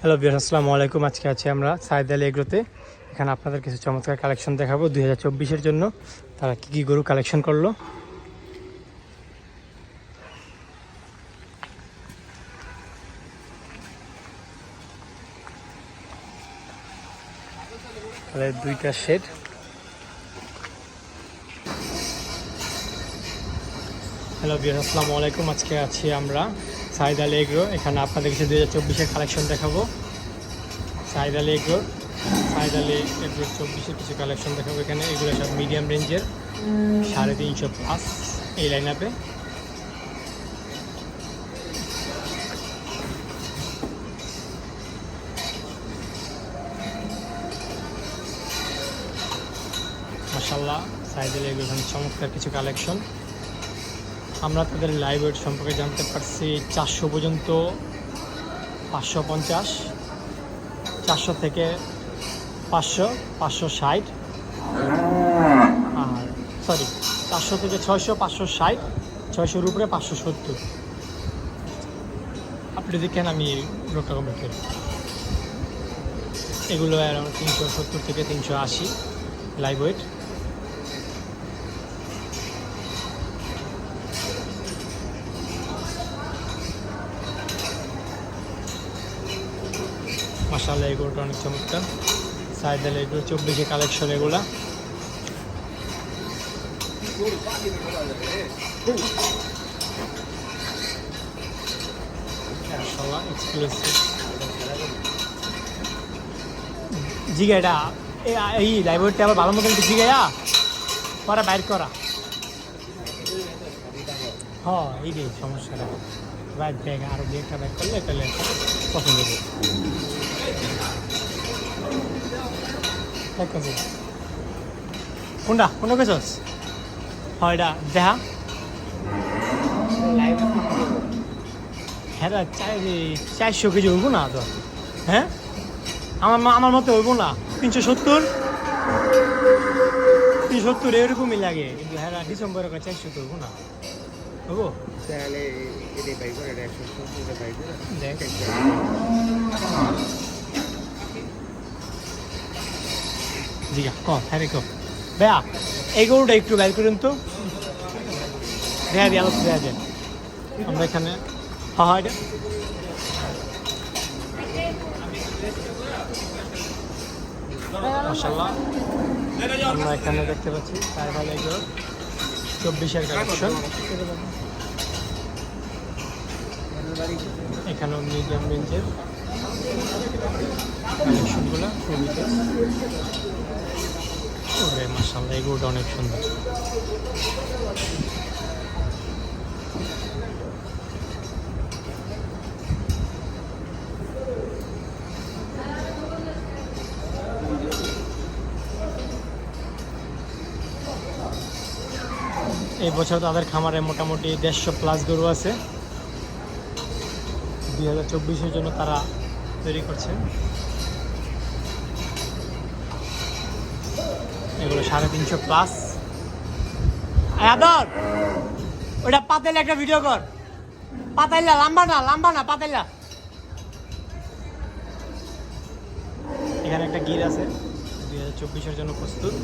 Hello বিয়ার আসসালামু আলাইকুম আজকে আছি আমরা সাইদ আলী এগ্রোতে। এখানে আপনাদের কিছু চমৎকার কালেকশন দেখাবো দুই হাজার চব্বিশের জন্য। তারা কী কী গরু কালেকশন করল? তাহলে দুইটা শেড হ্যালো বিয়ার আসসালামু আলাইকুম আজকে আছি আমরা সাইদ আলী এগ্রো এখানে আপনাদের কিছু দু হাজার চব্বিশের কালেকশন দেখাবো। সাইদ আলী এগ্রো সাইদ আলী এগ্রোর চব্বিশের কিছু কালেকশন দেখাবো এখানে। এগুলো সব মিডিয়াম রেঞ্জের সাড়ে তিনশো প্লাস এই লাইন আপে মাসাল্লাহ সাইদ আলী এগ্রো এখানে চমৎকার কিছু কালেকশন আমরা তাদের লাইভ ওয়েট সম্পর্কে জানতে পারছি চারশো পর্যন্ত, পাঁচশো পঞ্চাশ, চারশো থেকে পাঁচশো পাঁচশো ষাট, আর সরি চারশো থেকে ছয়শো, পাঁচশো ষাট, ছয়শোর উপরে পাঁচশো সত্তর। আপনি দেখেন আমি রোগটা কমপ্লিট করি এগুলো অ্যারাউন্ড তিনশো সত্তর থেকে তিনশো আশি লাইভ ওয়েট এগুলোটা অনেক চমৎকার সাইদাল এগুলো, চব্বিশে কালেকশন এগুলা। জিগা, এটা এই লাইব্রেরিটা আবার ভালো মতন জিগাইয়া পরে বাইর করা। হ্যাঁ এই রে সমস্যাটা। বাইক ব্যাগ আরও দু একটা ব্যাগ করলে তাহলে পছন্দ এক কেজি কোনটা? কোনটা কেছস হয় এটা দেহা? হ্যাঁ চাই- চারশো কেজি হইব না তো। হ্যাঁ? আমার মা- আমার মতে হইব না। তিনশো সত্তর? তিনশো সত্তর এরকমই লাগে। কিন্তু হ্যাঁ ডিসেম্বরে চারশো তো হইব না। হইব? তাহলে দেখ। জিগা, ক হ্যাঁ ক। বেয়া এই গরুটা একটু বের করুন তো। দেখা দিয়ে আলোচনা দেখা যায় আমরা এখানে হ্যাঁ আমরা এখানে দেখতে পাচ্ছি ট্রাইবাল এগুলো চব্বিশের কালেকশন এখানেও মিডিয়াম রেঞ্জের কালেকশনগুলো খুবই ওরে মাসাল্লাহ এগুলোটা অনেক সুন্দর। এই বছর তাদের খামারে মোটামুটি দেড়শো প্লাস গরু আছে। দুই হাজার জন্য তারা তৈরি করছে। এগুলো সাড়ে তিনশো প্লাস আদর ওটা পাতাইলে একটা ভিডিও কর পাতাইলা লম্বা না লম্বা না পাতাইলা এখানে একটা গির আছে দুই হাজার চব্বিশের জন্য প্রস্তুত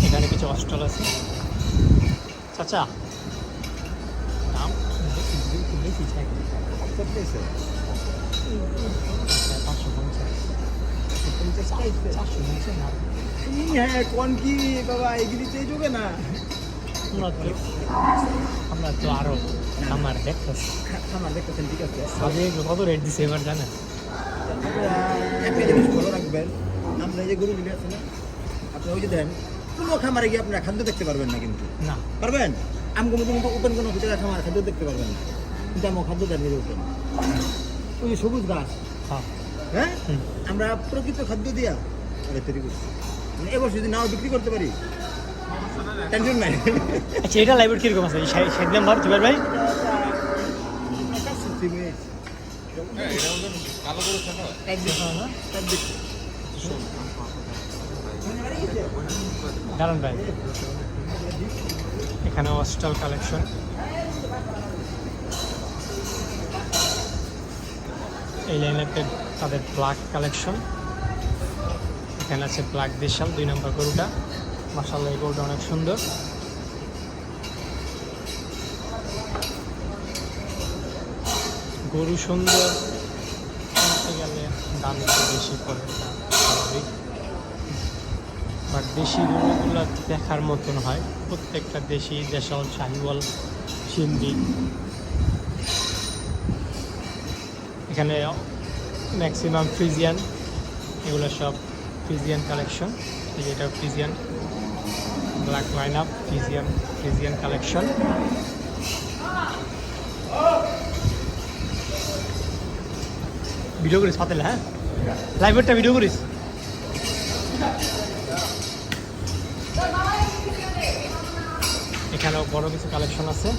এখানে কিছু অস্টল আছে চাচা দাম হ্যাঁ কোন বাবা যাবে না। আমরা তো আরও আমার দেখতেছি কত রেট দিছে এবার জানেন একটা ভালো রাখবেন আমরা যে গরুগুলি আছে না আপনি ওই যে দেন কোনো খামারে গিয়ে আপনারা খাদ্য দেখতে পারবেন? না কিন্তু না পারবেন মতো মতো ওপেন কোনো হোটেলে খামার খাদ্য দেখতে পারবেন না। কিন্তু আমার খাদ্য দেন নিজে ওপেন ওই সবুজ গাছ। হ্যাঁ। হ্যাঁ? আমরা প্রকৃত খাদ্য দিয়া এটা তৈরি করছি। মানে এবছর যদি নাও বিক্রি করতে পারি টেনশন নাই। আচ্ছা এটা লাইব্রেরি কীরকম আছে? ষাট নাম্বার জুবাই ভাই? দাঁড়ান ভাই। এখানে অস্টাল কালেকশন এই লাইনেতে তাদের প্লাগ কালেকশন এখানে আছে প্লাগ দেশাল দুই নম্বর গরুটা। মাসাল্লাহ এই গরুটা অনেক সুন্দর। গরু সুন্দর গেলে দাম একটু বেশি পড়ে স্বাভাবিক। বাট দেশি গরুগুলো দেখার মতন হয়। প্রত্যেকটা দেশি, দেশাল, শাহিওয়াল, সিন্ধি এখানে ম্যাক্সিমাম ফ্রিজিয়ান এগুলো সব ফ্রিজিয়ান কালেকশন এই যেটা Friesian black line up Friesian Friesian collection video করিস পাতেলে হ্যাঁ? লাইভেরটা ভিডিও করিস। এখানেও বড় কিছু কালেকশন আছে।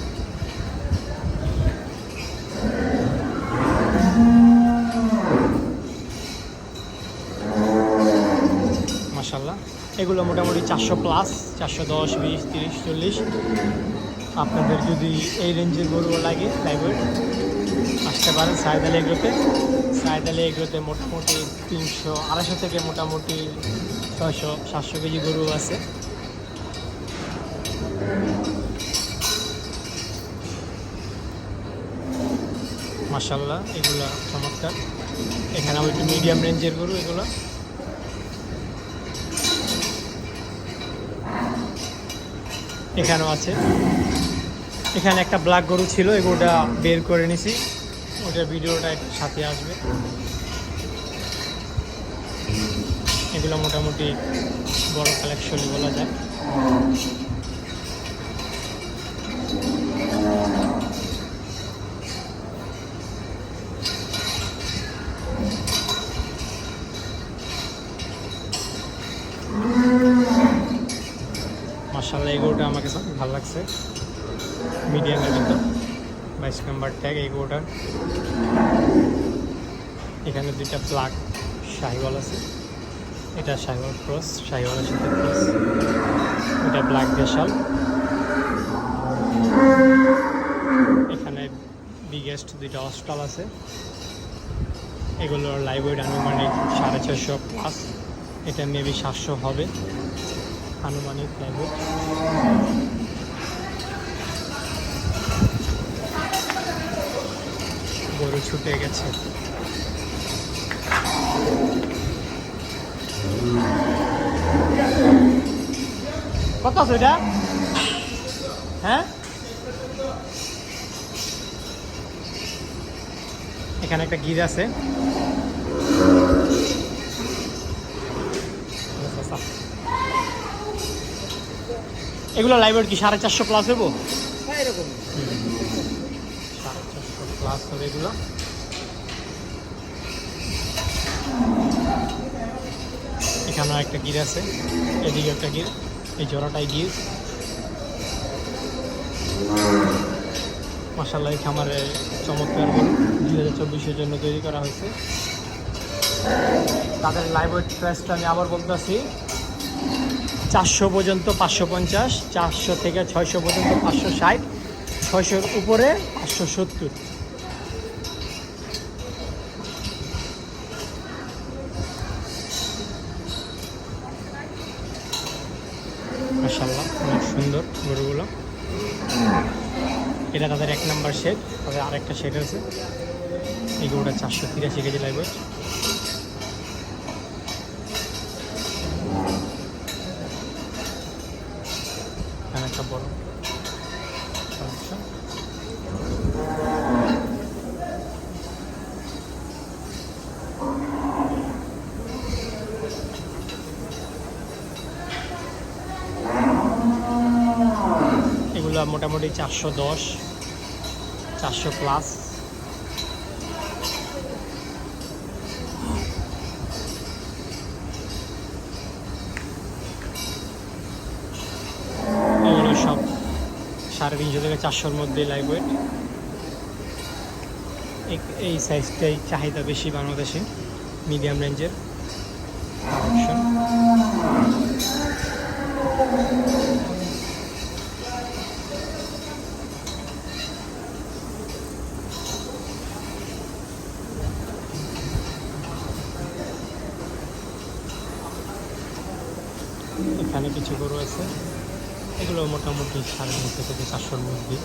এগুলো মোটামুটি চারশো প্লাস চারশো দশ, বিশ, তিরিশ, চল্লিশ। আপনাদের যদি এই রেঞ্জের গরু লাগে লাইব্রেরি আসতে পারেন সাইদ আলী এগ্রোতে সাইদ আলী এগ্রোতে মোটামুটি তিনশো, আড়াইশো থেকে মোটামুটি ছয়শো, সাতশো কেজি গরু আছে। মাসাল্লাহ এগুলো চমৎকার। এখানে একটু মিডিয়াম রেঞ্জের গরু, এগুলো। এখানেও আছে। এখানে একটা ব্ল্যাক গরু ছিল এগুলোটা বের করে নিছি। ওটা ভিডিওটা একটু সাথে আসবে। এগুলো মোটামুটি বড় কালেকশন বলা যায়। ভালো লাগছে। মিডিয়ামের ভিতর বাইশ নাম্বার ট্যাগ এই গরুটার এখানে দুইটা প্লাগ শাহিওয়াল আছে। এটা শাহিওয়াল ক্রস শাহিওয়ালের সাথে ক্রস এটা ব্ল্যাক দেশাল এখানে বিগেস্ট দুইটা অস্টাল আছে। এগুলোর ওয়েট আনুমানিক সাড়ে ছশো প্লাস এটা মেবি সাতশো হবে। আনুমানিক ওয়েট ছুটে গেছে। কত আছে এটা হ্যাঁ? এখানে একটা গির আছে। এগুলো লাইব্রেরি কি সাড়ে চারশো প্লাস হব হ্যাঁ এরকম। সাড়ে চারশো প্লাস হবে এগুলো। এখানেও একটা গির আছে। এদিকে একটা গির, এই জোড়াটাই গির। মাসাল্লাহ এই খামারে চমৎকার দুই হাজার চব্বিশের জন্য তৈরি করা হয়েছে। তাদের লাইব্রেরি প্রাইসটা আমি আবার বলতেছি, চারশো পর্যন্ত পাঁচশো পঞ্চাশ, চারশো থেকে ছয়শো পর্যন্ত পাঁচশো ষাট, ছয়শোর উপরে পাঁচশো সত্তর। তাদের আরেকটা শেড আছে। এই গরুটা চারশো তিরাশি কেজি লাগবে একটা বড় মোটামুটি চারশো দশ। চারশো প্লাস সব সাড়ে তিনশো থেকে চারশোর মধ্যে লাইভ ওয়েট এই সাইজটাই চাহিদা বেশি বাংলাদেশে মিডিয়াম রেঞ্জের কিছু গরু আছে। এগুলো মোটামুটি সাড়ে তিনশো থেকে চারশোর মধ্যে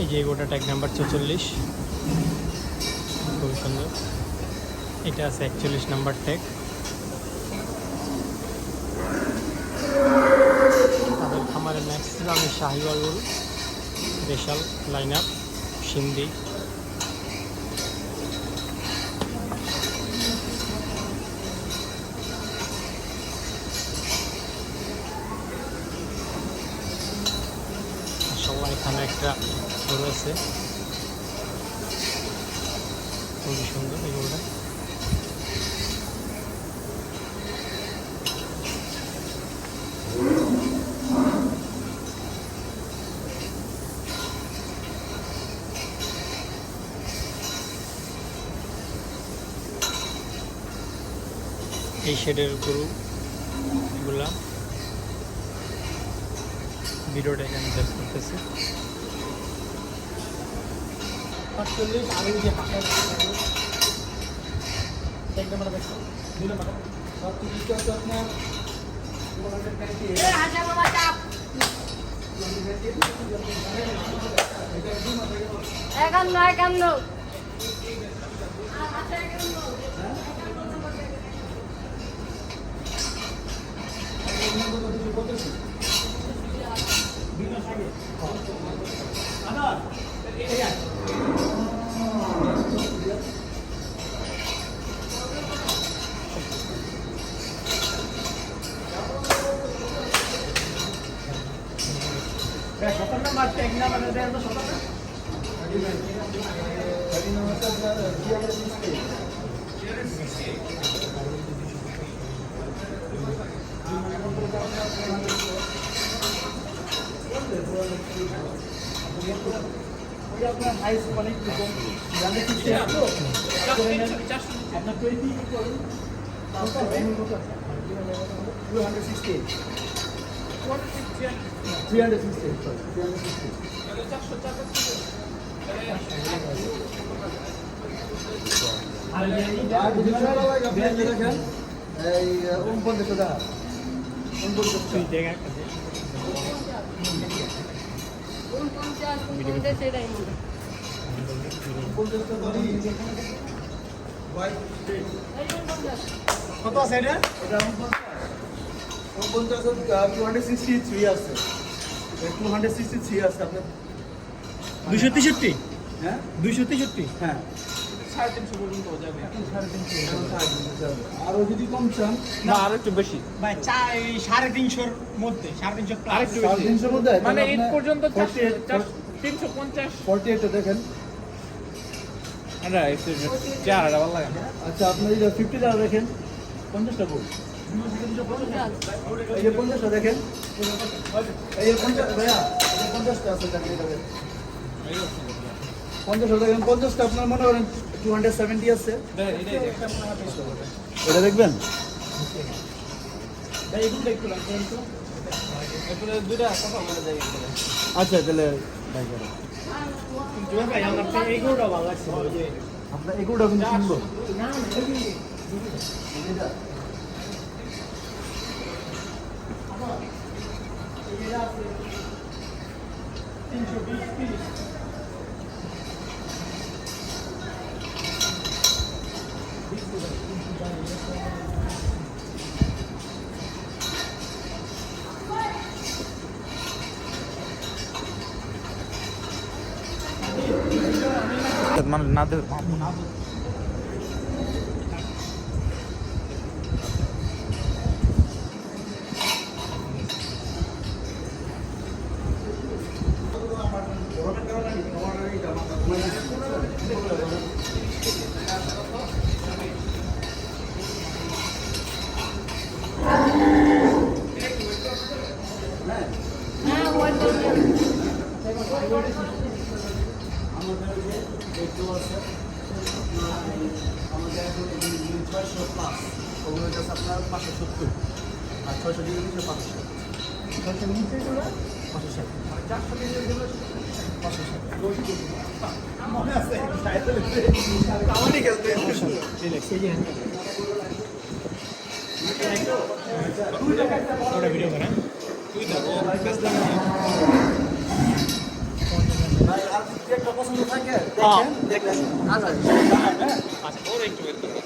এই যে গোটা ট্যাগ নাম্বার ছেচল্লিশ। খুবই সুন্দর। এটা আছে একচল্লিশ নাম্বার ট্যাগ তাদের খামারের ম্যাক্সিমাম শাহিওয়াল গরু দেশাল লাইন আপ সিন্ধি। একটা গরু আছে। খুবই সুন্দর এই গরুটা এই শেডের গরু এগুলা ভিডিওটা এখানে শেষ পাঁচচল্লিশ আর ওই যে আপনার? একান্ন একান্ন। আপনার হাইস মানে একটু কম জানতে খুশি তো আপনার টোয়েন্টি করুন two hundred sixty three hundred sixty three hundred sixty এই উনপঞ্চাশ টাকা উনপঞ্চাশ এটাই কত আছে এটা উনপঞ্চাশ উনপঞ্চাশ টু হান্ড্রেড সিক্সটি থ্রি আছে। টু হান্ড্রেড সিক্সটি থ্রি আছে আপনার দুশো তেষট্টি? হ্যাঁ? দুশো তেষট্টি? হ্যাঁ। সাড়ে তিনশো পর্যন্ত যাবে। সাড়ে তিনশো সাড়ে তিনশো যাবে। আরও যদি কম চান না আর একটু বেশি। ভাই সাড়ে তিনশোর মধ্যে সাড়ে তিনশো আরেকটু সাড়ে তিনশোর মধ্যে? মানে ঈদ পর্যন্ত তিনশো পঞ্চাশ। ফর্টি এইটটা দেখেন আচ্ছা আপনার এই ফিফটি টাকা পঞ্চাশটা পঞ্চাশ এই যে পঞ্চাশটা দেখেন। এই যে পঞ্চাশ ভাইয়া এই পঞ্চাশটা আছে দেখেন পঞ্চাশটা দেখেন পঞ্চাশটা আপনার মনে করেন টু হান্ড্রেড সেভেন্টি আছে। এটা দেখবেন? আচ্ছা তাহলে বাই করো। ভাই আমার তো এই গরুটা ভালো লাগছে ওই যে আপনার যে দেখতে আছে আমাদের এখন ছয়শো প্লাস ওগুলো আপনার পাঁচশো সত্তর আর ছয়শো ডিগ্রি হচ্ছে পাঁচশো ছয়শো নিচে পাঁচশো ষাট আর চারশো ডিগ্রি পাঁচশো ষাট মনে আছে কাবাডি খেলতে ওটা ভিডিও করে তুই দেখো ব্যস্ত ভাই আর যদি একটা পছন্দ থাকে হ্যাঁ। দেখেন দেখলেন আচ্ছা হ্যাঁ আচ্ছা ওর একটু বের করো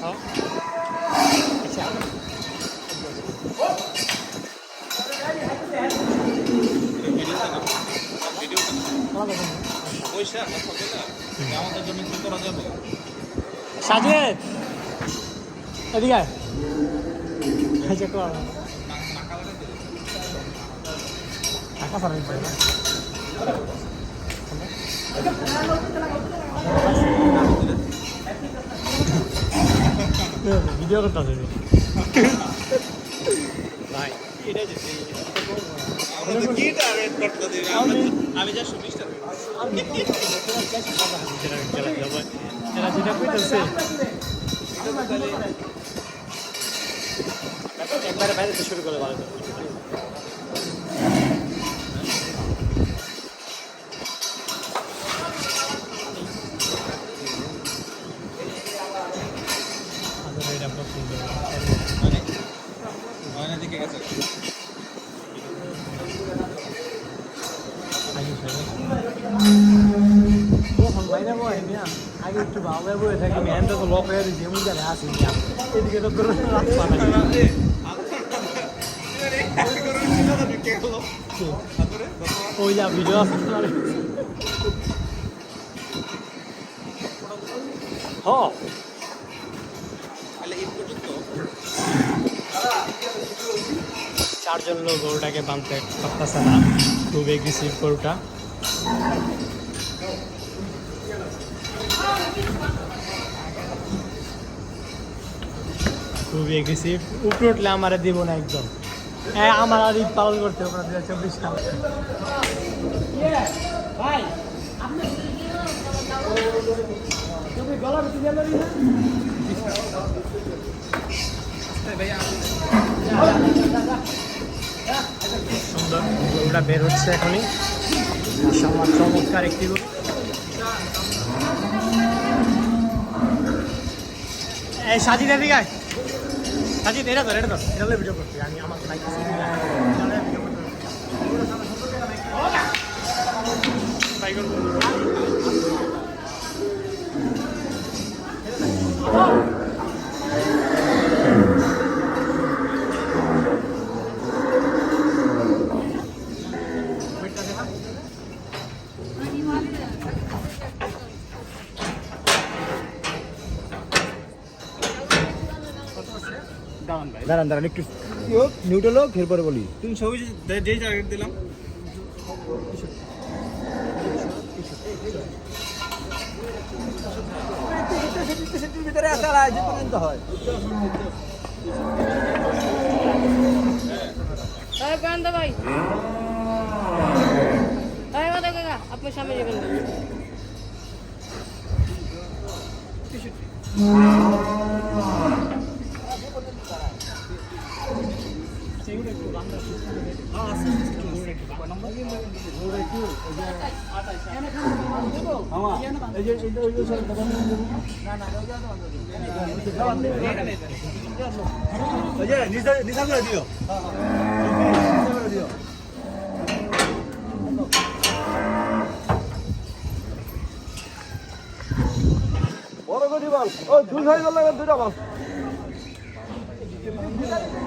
হ্যাঁ আচ্ছা ভিডিওতে না ভিডিওতে না বলে আমাদের জন্য কি করা যাবে? সাজেদ! এদিকে আচ্ছা কর নাকা লাগা দিলে টাকা ফারাই পাই না। ভিডিও করতে ভাই এটা যে আমি যা যেটা কইতেছে। একবারে বাইরে শুরু করে ভালো। মানে দিকে গেছে। আগে একটু ভালো বয়ে থাকি ম্যান তো লক হয়ে যা চারজন লোক গরুটাকে বাঁধতে পারতেছে না। খুব এগ্রেসিভ গরুটা। খুব এগ্রেসিভ উপরে উঠলে আমার দিব না একদম। হ্যাঁ আমার আর ঈদ পালন করতে হবে দু চব্বিশ সাল। সুন্দর। গরুটা বের হচ্ছে এখনই। চমৎকার একটি এই সাজিদ এদিকে। সাজিদ এটা ধর এটা ধর। এটা ভিডিও করছি আমি আমার বাইক বাইক দাঁড়ান দাঁড়ান একটু নিউট্রাল হোক এরপরে বলি ওই যে- যেই টার্গেট দিলাম ভিতরে আসা যে পর্যন্ত হয় ভাই আপনার সামনে যাবেন না নিচা করে দিও দিও বড় করে বল দুই ভাই বল দুইটা বল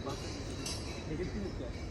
Negatif mi?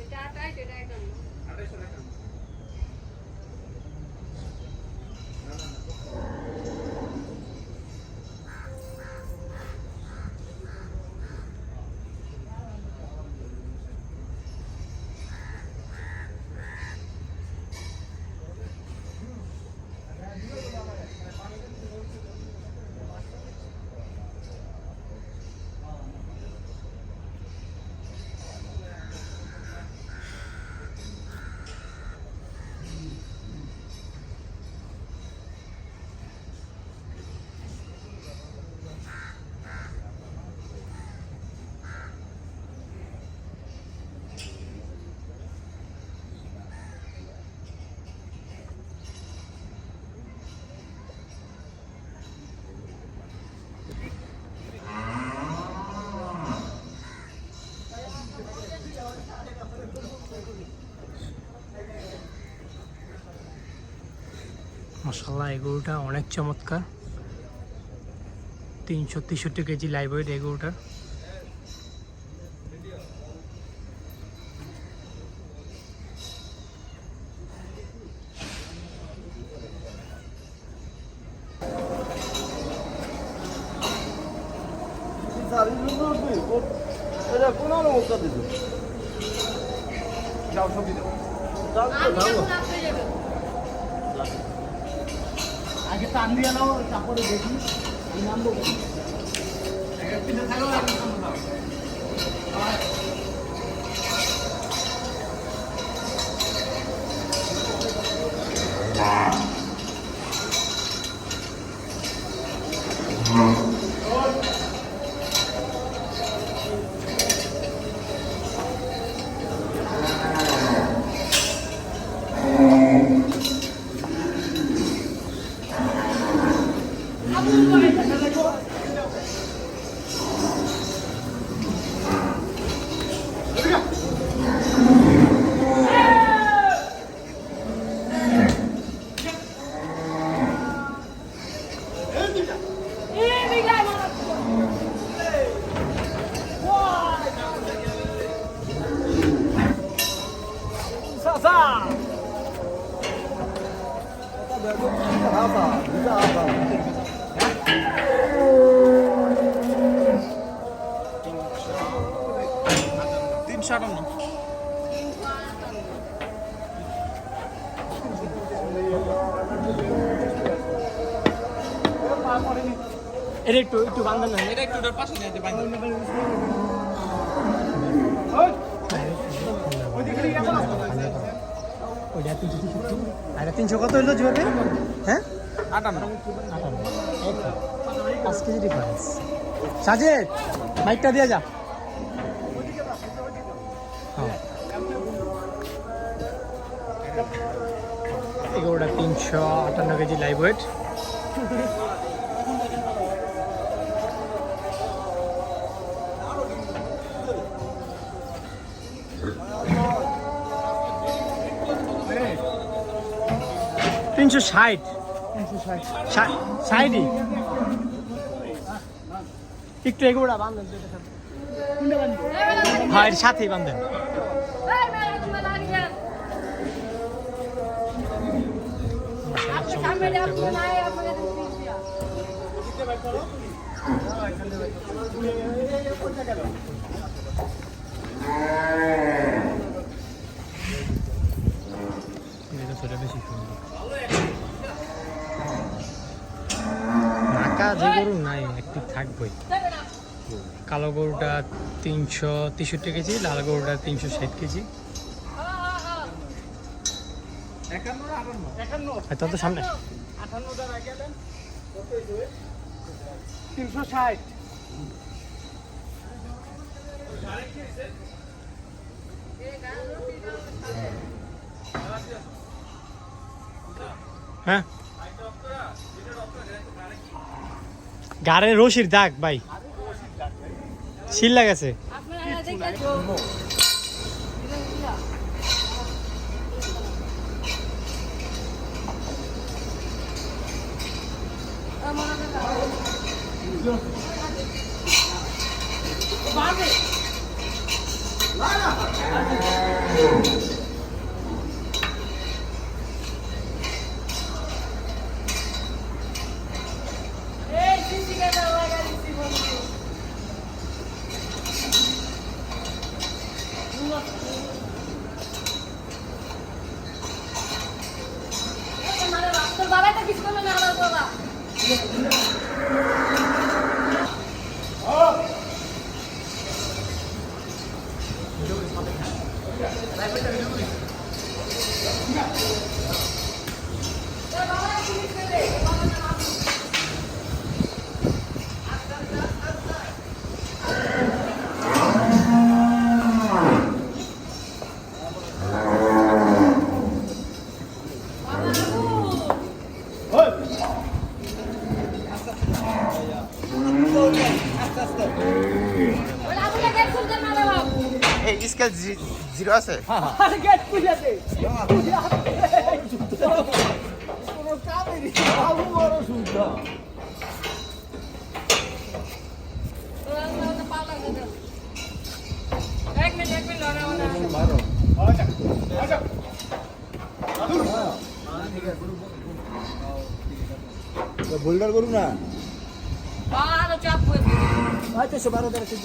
এটা আটাই সেটা একদম মশাল্লাহ এই অনেক চমৎকার। তিনশো তেষট্টি কেজি লাইভ ওয়েট তিনশো আটান্ন এটা একটু একটু বান্ধব না। এটা একটু ওটার পাশে নিয়ে যেতে পারি ওইটা তিনশো তেষট্টি আর তিনশো কত হইল যেভাবে হ্যাঁ? আটান্ন। পাঁচ কেজি ডিফারেন্স সাজেদ! মাইকটা দিয়ে যা। হ্যাঁ। এগারোটা তিনশো আটান্ন কেজি লাইভ ওয়েট তিনশো ষাট। ষাটই। একটু এগুলো বান্ধব হ্যাঁ এর সাথেই বেশি নাকা যে গরু নাই একটু থাকবেই। কালো গরুটা তিনশো তেষট্টি কেজি লাল গরুটা তিনশো ষাট কেজি। তত সামনে। তিনশো ষাট। হ্যাঁ। গাড়ির রশির দাগ ভাই। শিল লাগাছে। আপনারা দেখেন 就是方便啊，来，লড়া ওনা বোল্ডার করুন না। বারো চাপ সে বারো তেরো চোদ্দ